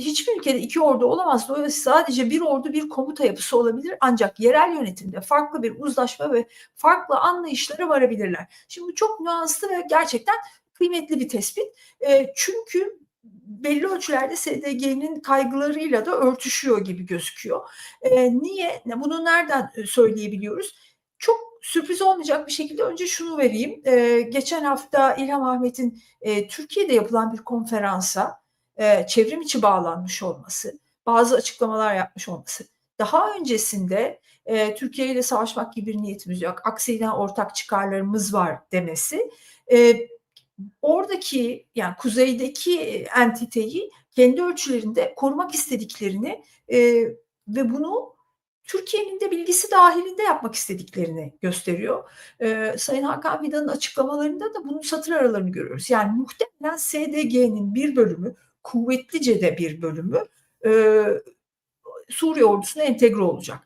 hiçbir ülkede iki ordu olamaz. Dolayısıyla sadece bir ordu bir komuta yapısı olabilir. Ancak yerel yönetimde farklı bir uzlaşma ve farklı anlayışlara varabilirler. Şimdi çok nüanslı ve gerçekten kıymetli bir tespit. E, çünkü belli ölçülerde SDG'nin kaygılarıyla da örtüşüyor gibi gözüküyor. E, niye? Bunu nereden söyleyebiliyoruz? Çok sürpriz olmayacak bir şekilde önce şunu vereyim. E, geçen hafta İlham Ahmet'in e, Türkiye'de yapılan bir konferansa e, çevrim içi bağlanmış olması, bazı açıklamalar yapmış olması. Daha öncesinde e, Türkiye ile savaşmak gibi bir niyetimiz yok. Aksine ortak çıkarlarımız var demesi. E, oradaki yani kuzeydeki entiteyi kendi ölçülerinde korumak istediklerini e, ve bunu Türkiye'nin de bilgisi dahilinde yapmak istediklerini gösteriyor. Ee, Sayın Hakan Fidan'ın açıklamalarında da bunun satır aralarını görüyoruz. Yani muhtemelen SDG'nin bir bölümü, kuvvetlice de bir bölümü e, Suriye ordusuna entegre olacak.